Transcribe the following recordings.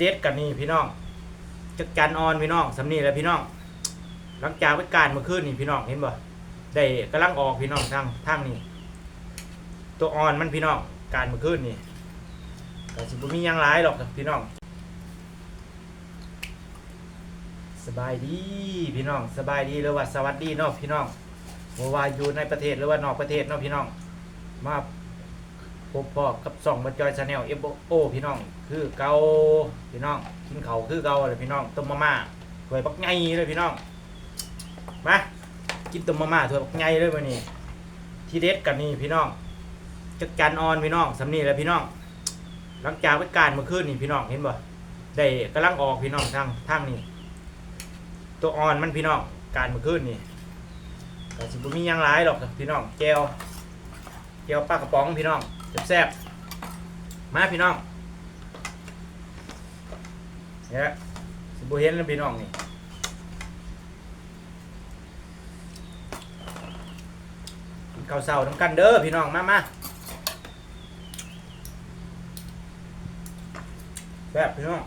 เด็ดกันนี่พี่น้องจักจันออนพี่น้องสำนีแล้วพี่น้อง หลังจากไปการมื่อคืนนี่พี่น้องเห็นบ่ได้กำลังออกพี่น้องทางทางนี้ตัวอ่อนมันพี่น้องการมื่อคืนนี่ก็สิบ่มียังหลายหรอกพี่น้อง สบายดีพี่น้องสบายดีหรือว่าสวัสดีเนาะพี่น้องว่าอยู่ในประเทศหรือว่านอกประเทศเนาะพี่น้อง มา พบพ่อกับส่องบัจจอยชาแนลเอฟโอพี่น้อง คือเกาพี่น้องกินเขาคือเกาเลยพี่น้องต้มมาม่าถ้วยบักไงเลยพี่น้องมากินต้มมาม่าถ้วยบักไงเลยวันนี้ ที่เด็ดกันนี่พี่น้องจักจันออนพี่น้องสำนีแล้วพี่น้อง หลังจากไปการเมื่อคืนนี่พี่น้องเห็นบ่ได้กำลังออกพี่น้องทางทางนี้ตัวอ่อนมันพี่น้องการเมื่อคืนนี่ก็สิบ่มียังหลายหรอกพี่น้องแก้วแก้วปลากระป๋องพี่น้อง แซ่บๆมาพี่น้องเนี่ยสิบ่เห็นแล้วพี่น้องนี่กินข้าวเช้าทำกันเด้อพี่น้องมามาแซ่บพี่น้อง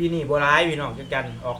พี่นี่บัวร้ายพี่น้องจักจันออก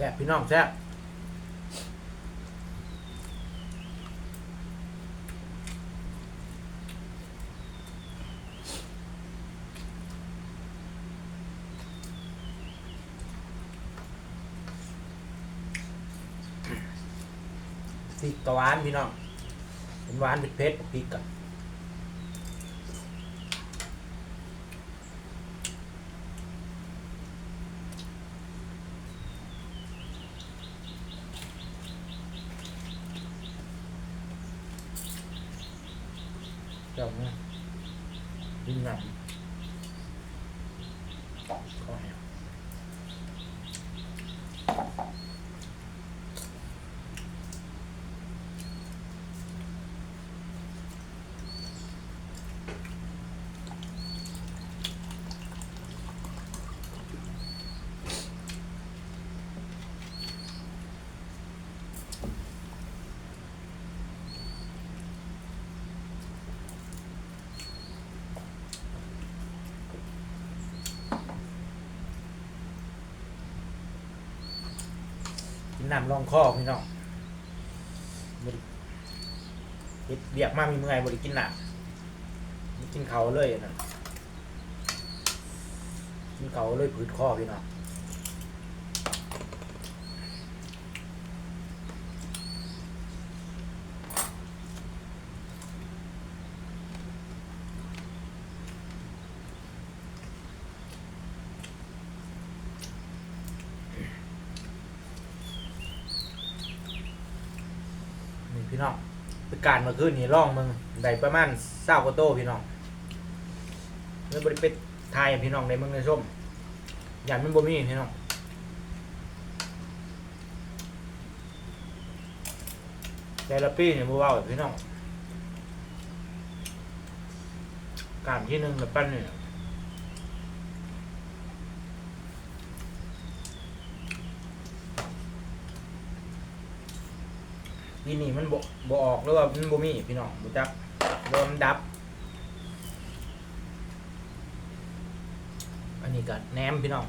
ซ่บพี่น้องแซ่บพริกกะหวานพี่น้องเป็นหวานเป็นเผ็ดพริกกับ เจ้าเนี่ยดินหนังข้อแห้ง กิ น้ำรองคอพี่น้องบริเฮ็ดเรียกมามีเมื่อยบริกินน้ำบ่กินเขาเลยนะกินเขาเลยผืดคอพี่น้องนี่พี่น้องไป การเมื่อคืนนี่ร่องมึงได้ประมาณเศร้ากว่าโตพี่น้องเมื่อบริเป็ดไทยพี่น้องในเมืองในส้มอยันมันบ่มีพี่น้องแต่ละปีเนี่ยบ่เว้าพี่น้องการที่หนึ่งแบบปั้นเนี่ย ปีนี้มันบ่บ่ออกหรือว่ามันบ่มีพี่น้องบ่จักรวมดับ อันนี้ก็แหนมพี่น้อง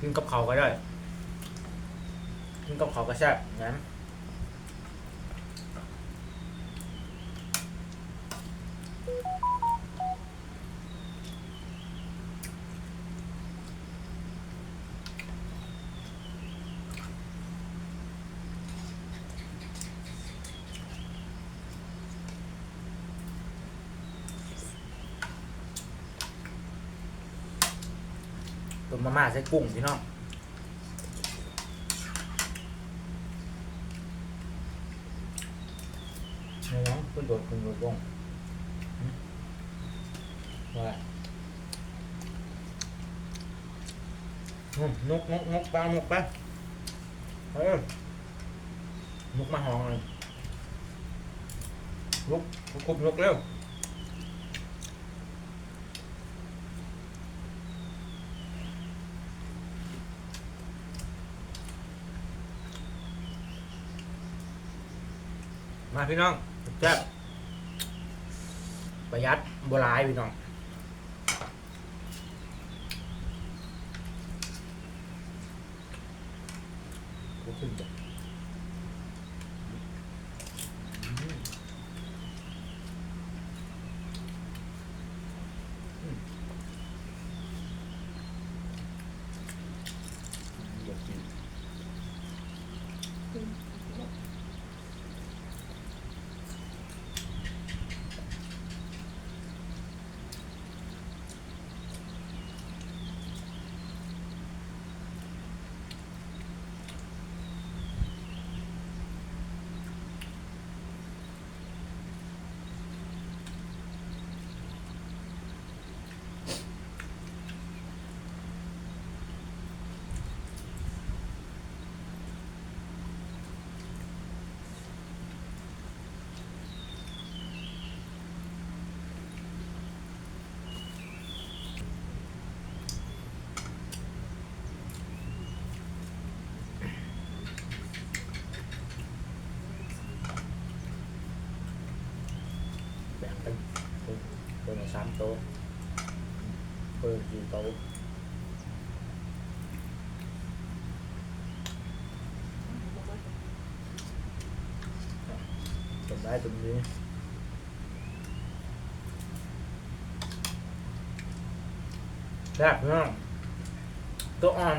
กินกับเขาวก็ได้กินกับเขาวก็แซ่บแหนม ต้มมาม่าใส่กุ้งพี่น้องนี่น้องคุณโดดคุณโดดบ้งว่าอืมนกนกนกปลานกไปเออนกมาหองเลยนกคุบนกเร็ว มาพี่น้องแซ่บประหยัดโบหลายพี่น้องขึ้นจ้ะมอืมอยากกิน แบ่งเป็น เป็นเป็นสามต๊ะเปิดกี่ต๊ะจบได้ตรงนี้แซ่บพี่น้องตัวอ่อน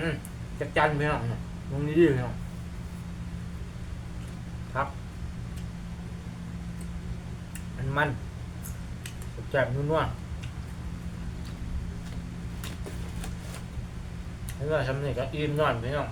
จักจันพี่น้องตรงนี้ดีพี่น้องครับ มันมัน ซ่บๆนัวๆแล้วก็ทำนี่ก็อิ่มนอนไปเน้อง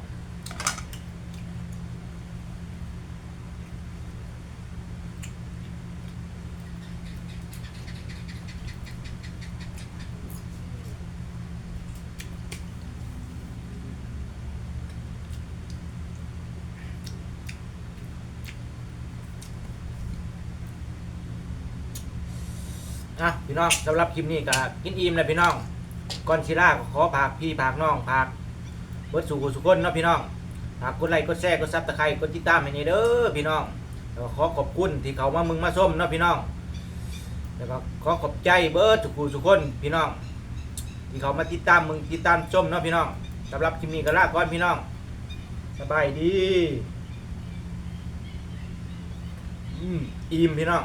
อะพี่น้องสำหรับคลิปนี้ก็กินอิ่มเลยพี่น้องก่อนชิล่าก็ขอผากพี่ผากน้องผากเบิดสู่สุคนเนาะพี่น้องฝากกดไลค์กดแชร์กดซับตะไคร้กดติดตามให้นี่เด้อพี่น้องแล้วก็ขอขอบคุณที่เขามามึงมาส้มเนาะพี่น้องแล้วก็ขอขอบใจเบิร์ดทุกผู้ทุกคนพี่น้อง ที่เขามาติดตามมึงติดตามชมเนาะพี่น้องสำหรับคลิปนี้ก็ลาก่อนพี่น้องสบายดี อืมอิ่มพี่น้อง